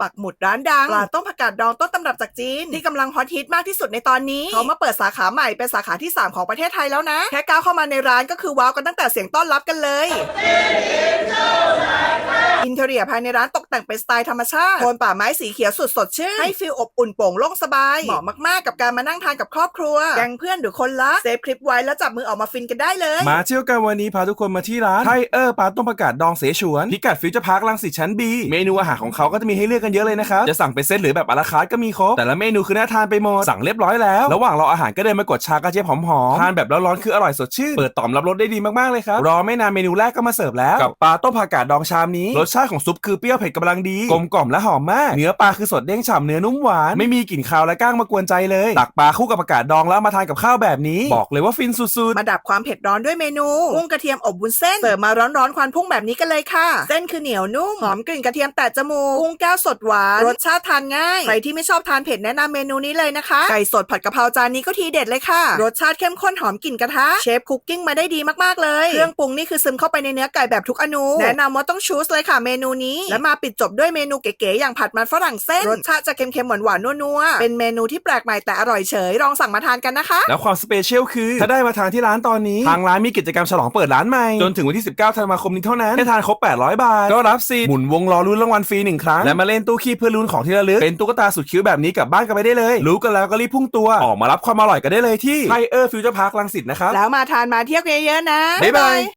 ปักหมุดร้านดังปลาต้มผักกาดดองต้นตำรับจากจีน ที่กำลังฮอตฮิตมากที่สุดในตอนนี้ เขามาเปิดสาขาใหม่เป็นสาขาที่ 3 ของประเทศไทยแล้วนะ แค่ก้าวเข้ามาในร้านก็คือว้าวกันตั้งแต่เสียงต้อนรับกันเลยอิน เรียภายในร้านตกแต่งเป็นสไตล์ธรรมชาติโทนป่าไม้สีเขียวสุดสดชื่น ให้ฟีลอบอุ่นโปร่งโล่งสบาย เหมาะมากๆกับการมานั่งทานกับครอบครัว แกงเพื่อนหรือคนละเซฟคลิปไว้แล้วจับมือออกมาฟินกันได้เลย มาเที่ยวกันวันนี้พาทุกคนมาที่ร้านไทเออร์ปาต้มผักกาดดองเสฉวนพิกัดฟิวเจอร์พาร์คลังสิตชั้น B เมนูอาหารของเขาก็จะมีให้เลือกกันเยอะเลยนะครับจะสั่งเป็นเซตหรือแบบอาราคาร์ทก็มีครบแต่ละเมนูคือน่าทานไปหมดสั่งเรียบร้อยแล้ว ระหว่างรออาหารก็เดินมากดชากระเจี๊ยบหอมๆทานแบบร้อนๆคืออร่อยสดชื่นเปิดต่อมรับรสได้ดีมากๆเลยครับรอไม่นานเมนูแรกก็มาเสิร์ฟแล้วกับปลาต้มผักกาดดองชามนี้รสชาติของซุปคือเปรี้ยวเผ็ดกำลังดีกลมกล่อมและหอมมากเนื้อปลาคือสดเด้งฉ่ำเนื้อนุ่มหวานไม่มีกลิ่นคาวและก้างมากวนใจเลยตักปลาคู่กับผักกาดดองแล้วมาทานกับข้าวแบบนี้ บอกเลยว่าฟินสุดๆมาดับความเผ็ดร้อนด้วยเมนูกุ้งกระเทียมอบวุ้นเส้นเสิร์ฟมาร้อนๆควันพุ่งแบบนี้กันเลยค่ะ เส้นคือเหนียวนุ่มหอมกลิ่นกระเทียมแตะจมูกกุ้งแก้วสดหวานรสชาติทานง่ายใครที่ไม่ชอบทานเผ็ดแนะนำเมนูนี้เลยนะคะไก่สดผัดกะเพราจานนี้ก็ทีเด็ดเลยค่ะ รสชาติเข้มข้นหอมกลิ่นกระทะเชฟคุกกิ้งมาได้ดีมากๆเลยเครื่องปรุงนี่คือซึมเข้าไปในเนื้อไก่แบบทุกอนูแนะนำว่าต้องชูสเลยค่ะเมนูนี้ และมาปิดจบด้วยเมนูเก๋ๆอย่างผัดมันฝรั่งเส้นรสชาติจะเค็มๆหวานๆนัวๆเป็นเมนูที่แปลกใหม่แต่อร่อยเฉยลองสั่งมาทานกันนะคะ แล้วความสเปเชียลคือ ถ้าได้มาทานที่ร้านตอนนี้ ทางร้านมีกิจกรรมฉลองเปิดร้านใหม่ จนถึงวันที่ 19ธันวาคมนี้เท่านั้นให้ทานครบ 800 บาท ก็รับสิทธิ์หมุนวงล้อลุ้นรางวัลฟรีหนึ่งครั้งและมาเล่นตู้คีบเพื่อลุ้นของที่ระลึกเป็นตุ๊กตาสุดคิ้วแบบนี้กลับบ้านกันไปได้เลย รู้กันแล้วก็รีบพุ่งตัวออกมารับความอร่อยกันได้เลยที่ไทเออร์ฟิวเจอร์พาร์คลังสิตนะครับแล้วมาทานมาเที่ยวกันเยอะๆนะบ๊ายบาย